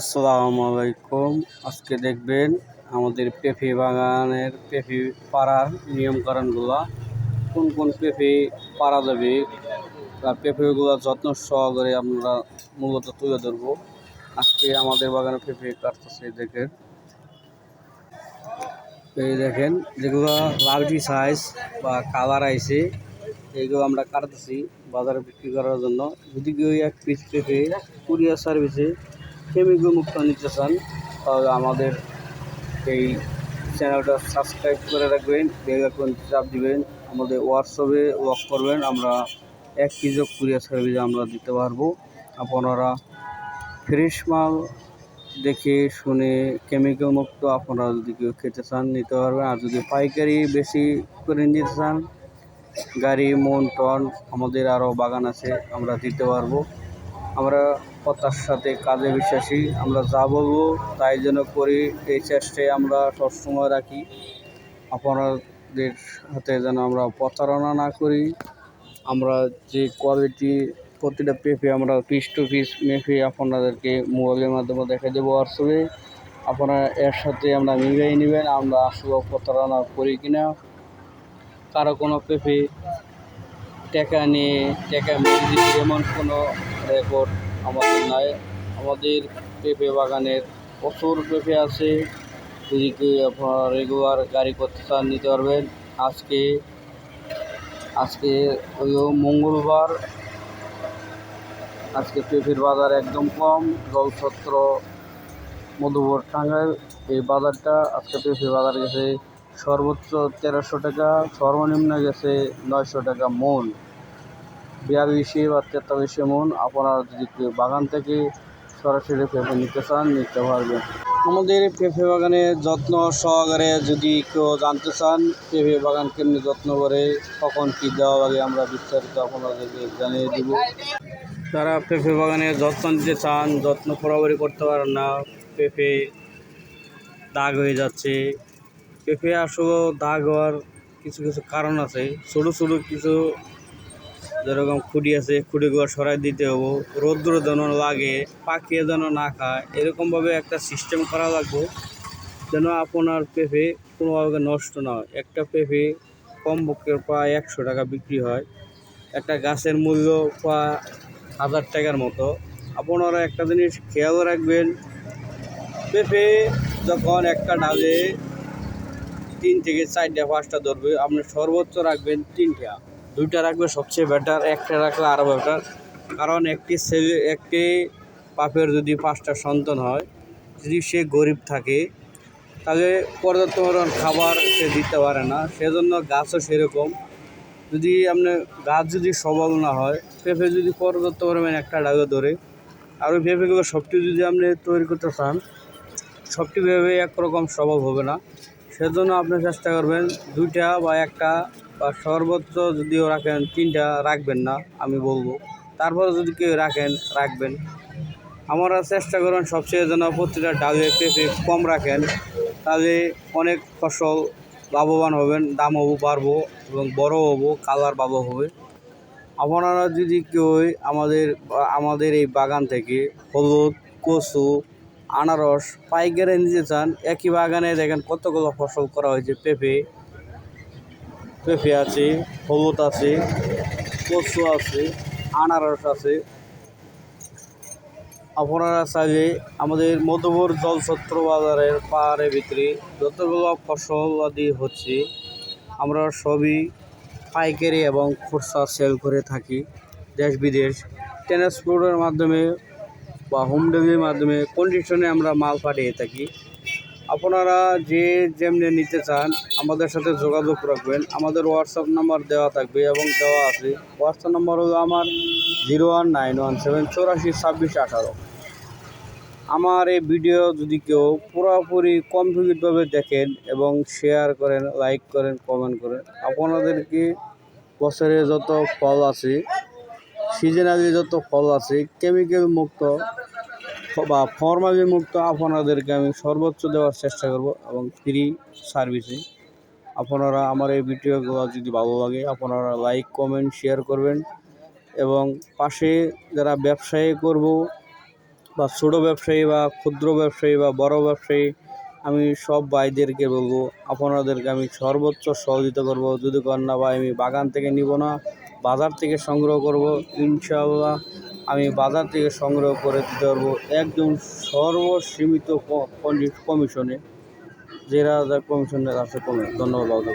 আসসালামু আলাইকুম। আজকে দেখবেন আমাদের পেঁপে বাগানের পেঁপে পাড়ার নিয়মকানুনগুলো। কোন কোন পেঁপে পাড়া যাবে, তার পেঁপেগুলো যত্ন সহকারে আমরা মূলত তুলে ধরবো। আজকে আমাদের বাগানে পেঁপে কাটতেছে, দেখেন। এই দেখেন, যেগুলো লার্জি সাইজ বা কালার আইসে এইগুলো আমরা কাটতেছি বাজারে বিক্রি করার জন্য। যদি কেউ এক পিস পেঁপে কুরিয়ার সার্ভিসে কেমিক্যাল মুক্ত নিতে চান, তাহলে আমাদের এই চ্যানেলটা সাবস্ক্রাইব করে রাখবেন, বেল আইকন চাপ দিবেন, আমাদের হোয়াটসঅ্যাপে ওয়াক করবেন, আমরা এক কেজি কুরিয়ার সার্ভিসে আমরা দিতে পারব। আপনারা ফ্রেশ মাল দেখে শুনে কেমিক্যাল মুক্ত আপনারা যদি কেউ খেতে চান, নিতে পারবেন। আর যদি পাইকারি বেশি করে নিতে চান, গাড়ি, মন, টন, আমাদের আরও বাগান আছে, আমরা দিতে পারব। আমরা কথার সাথে কাজে বিশ্বাসী আমরা যা বলব তাই যেন করি। এই চেষ্টায় আমরা সবসময় রাখি। আপনাদের সাথে যেন আমরা প্রতারণা না করি। আমরা যে কোয়ালিটি প্রতিটা পেঁপে আমরা পিস টু পিস মেপে আপনাদেরকে মোবাইলের মাধ্যমে দেখা দেবো হোয়াটসঅ্যাপে আপনারা এর সাথে আমরা মিলিয়ে নেবেন, আমরা আসলে প্রতারণা করি কিনা। কারও কোনো পেঁপে টাকা নিয়ে, টাকা মেরে এমন কোনো রেকর্ড আমাদের নাই, আমাদের পেঁপে বাগানের প্রচুর পেঁপে আছে। যদি কেউ আপনারা রেগুলার গাড়ি করতে চান, নিতে পারবেন। আজকে আজকে হলো মঙ্গলবার, আজকে পেঁপের বাজার একদম কম। জলছত্র মধুবর টাঙ্গাইল, এই বাজারটা আজকে পেঁপে বাজার গেছে সর্বোচ্চ তেরোশো টাকা, সর্বনিম্ন গেছে নয়শো টাকা মন। বিয়াল্লিশে বা তেতাল্লিশে মন আপনারা যদি বাগান থেকে সরাসরি পেঁপে নিতে চান, নিতে পারবেন। আমাদের পেঁপে বাগানে যত্ন সহকারে যদি কেউ জানতে চান পেঁপে বাগান কেমনি যত্ন করে, কখন কী দেওয়া লাগে আমরা বিস্তারিত আপনাদেরকে জানিয়ে দিব। তারা পেঁপে বাগানে যত্ন নিতে চান, যত্ন বরাবরই করতে পারেন না, পেঁপে দাগ হয়ে যাচ্ছে। পেঁপে আসলে দাগ হওয়ার কিছু কিছু কারণ আছে। ছোটো ছোটো কিছু যেরকম খুঁটি আছে, খুঁটিগুলো সরাই দিতে হব। রৌদ্র যেন লাগে পাখিয়ে যেন না খায়, এরকমভাবে একটা সিস্টেম করা লাগবে, যেন আপনার পেঁপে কোনোভাবে নষ্ট না হয়। একটা পেঁপে কমপক্ষে প্রায় একশো টাকা বিক্রি হয়। একটা গাছের মূল্য প্রায় হাজার টাকার মতো। আপনারা একটা জিনিস খেয়াল রাখবেন, পেঁপে যখন একটা ডালে তিন থেকে চারটা, পাঁচটা ধরবে, আপনি সর্বোচ্চ রাখবেন তিনটা। দুইটা রাখবে সবচেয়ে বেটার একটা রাখলে আরও বেটার কারণ একটি ছেলে, একটি পাপের যদি পাঁচটা সন্তান হয়, যদি সে গরিব থাকে, তাহলে পর্যাপ্ত পরিমাণ খাবার সে দিতে পারে না। সেজন্য গাছও সেরকম। যদি আপনি গাছ যদি সবল না হয় পেঁপে যদি পর্যাপ্ত পরিমাণ একটা ডালে ধরে, আর ওই পেঁপেগুলো সবটি যদি আপনি তৈরি করতে চান, সবটি ভেবে একরকম সবল হবে না। সেজন্য আপনি চেষ্টা করবেন দুইটা বা একটা বা সর্বোচ্চ যদিও রাখেন, তিনটা রাখবেন না, আমি বলব। তারপরে যদি কেউ রাখেন, রাখবেন। আমরা চেষ্টা করেন সবচেয়ে যেন প্রতিটা ডালে পেঁপে কম রাখেন, তাহলে অনেক ফসল লাভবান হবেন দাম হব বাড়বো এবং বড় হব কালার ভালো হবে। আপনারা যদি কেউ আমাদের আমাদের এই বাগান থেকে হলুদ, কচু, আনারস, পাইকারি নিতে চান, একই বাগানে দেখেন কতগুলো ফসল করা হয়েছে পেঁপে। পেঁপে আছে, হলুদ আছে, কচু আছে, আনারস আছে। আপনারা চাইলে আমাদের মধুপুর জলছত্র বাজারের পাহাড়ের ভিতরে যতগুলো ফসল আদি হচ্ছে, আমরা সবই পাইকারি এবং খুচরা সেল করে থাকি। দেশ বিদেশ ট্রান্সপোর্টের মাধ্যমে বা হোম ডেলিভারির মাধ্যমে কন্ডিশনে আমরা মাল পাঠিয়ে থাকি। আপনারা যে যেমনি নিতে চান, আমাদের সাথে যোগাযোগ রাখবেন। আমাদের হোয়াটসঅ্যাপ নাম্বার দেওয়া থাকবে এবং দেওয়া আছে। হোয়াটসঅ্যাপ নাম্বার হলো আমার zero one nine one seven চৌরাশি ছাব্বিশ আঠারো। আমার এই ভিডিও যদি কেউ পুরোপুরি কমপ্লিটভাবে দেখেন এবং শেয়ার করেন লাইক করেন কমেন্ট করেন, আপনাদেরকে বছরে যত ফল আছে সিজনালি যত ফল আছে কেমিক্যাল মুক্ত বা ফর্মালি মুক্ত আপনাদেরকে আমি সর্বোচ্চ দেওয়ার চেষ্টা করব এবং ফ্রি সার্ভিসে আপনারা আমার এই ভিডিওগুলো যদি ভালো লাগে, আপনারা লাইক কমেন্ট শেয়ার করবেন এবং পাশে যারা ব্যবসায়ী করব বা ছোটো ব্যবসায়ী বা ক্ষুদ্র ব্যবসায়ী বা বড় ব্যবসায়ী, আমি সব ভাইদেরকে বলব, আপনাদেরকে আমি সর্বোচ্চ সহযোগিতা করব। যদি কন্যা না ভাই, আমি বাগান থেকে নিব না, বাজার থেকে সংগ্রহ করব, ইনশাআল্লাহ। আমি বাজার থেকে সংগ্রহ করে দিতে পারব একজন সর্বসীমিত কমিশনে। রাজা কমিশনের আছে কমে ধন্যবাদ